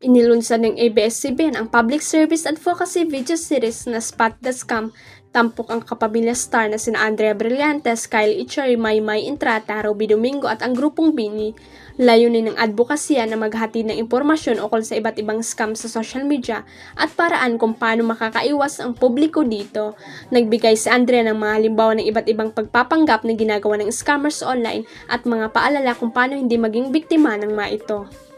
Inilunsad ng ABS-CBN ang public service advocacy video series na Spot the Scam. Tampok ang kapamilya star na sina Andrea Brillantes, Kyle Ichari, Maymay Intrata, Robby Domingo at ang grupong Bini. Layunin ng advokasya na maghatid ng impormasyon ukol sa iba't ibang scam sa social media at paraan kung paano makakaiwas ang publiko dito. Nagbigay si Andrea ng mga halimbawa ng iba't ibang pagpapanggap na ginagawa ng scammers online at mga paalala kung paano hindi maging biktima ng mga ito.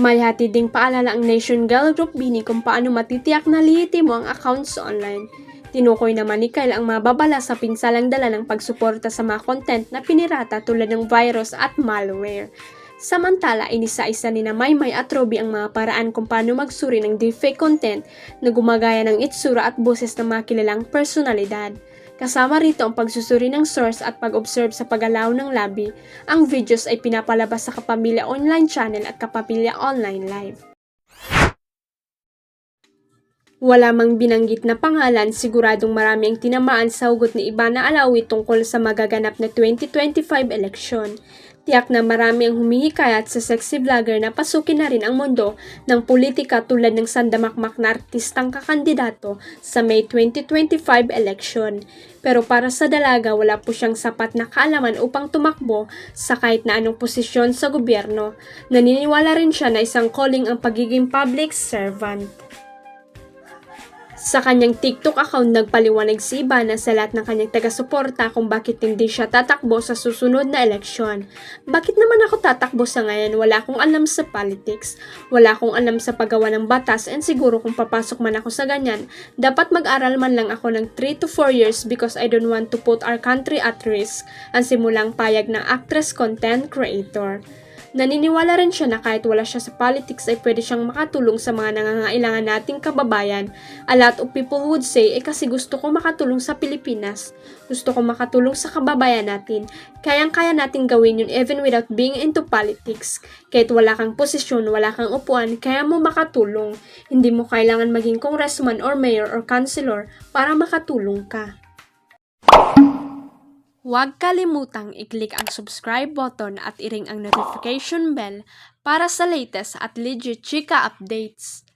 May hatid ding paalala ang Nation Girl Group Bini kung paano matitiyak na lihiti mo ang accounts online. Tinukoy naman ni Kyle ang mababala sa pinsalang dala ng pagsuporta sa mga content na pinirata tulad ng virus at malware. Samantala, inisa-isa ni na Maymay at Robby ang mga paraan kung paano magsuri ng deepfake content na gumagaya ng itsura at boses ng mga kilalang personalidad. Kasama rito ang pagsusuri ng source at pag-observe sa paggalaw ng labi. Ang videos ay pinapalabas sa Kapamilya Online Channel at Kapamilya Online Live. Wala mang binanggit na pangalan, siguradong marami ang tinamaan sa hugot ni Ivana Alawi tungkol sa magaganap na 2025 eleksyon. Tiyak na marami ang humihikayat sa sexy vlogger na pasukin na rin ang mundo ng politika tulad ng sandamakmak na artistang kakandidato sa May 2025 election. Pero para sa dalaga, wala po siyang sapat na kaalaman upang tumakbo sa kahit na anong posisyon sa gobyerno. Naniniwala rin siya na isang calling ang pagiging public servant. Sa kanyang TikTok account, nagpaliwanag si Ivana sa lahat ng kanyang taga-suporta kung bakit hindi siya tatakbo sa susunod na eleksyon. Bakit naman ako tatakbo sa ngayon? Wala akong alam sa politics. Wala akong alam sa paggawa ng batas and siguro kung papasok man ako sa ganyan, dapat mag-aral man lang ako ng 3 to 4 years because I don't want to put our country at risk. Ang simulang payag ng actress content creator. Naniniwala rin siya na kahit wala siya sa politics ay pwede siyang makatulong sa mga nangangailangan nating kababayan. A lot of people would say, eh kasi gusto ko makatulong sa Pilipinas. Gusto ko makatulong sa kababayan natin. Kayang-kaya natin gawin yun even without being into politics. Kahit wala kang posisyon, wala kang upuan, kaya mo makatulong. Hindi mo kailangan maging congressman or mayor or councilor para makatulong ka. Huwag kalimutang i-click ang subscribe button at i-ring ang notification bell para sa latest at legit chika updates.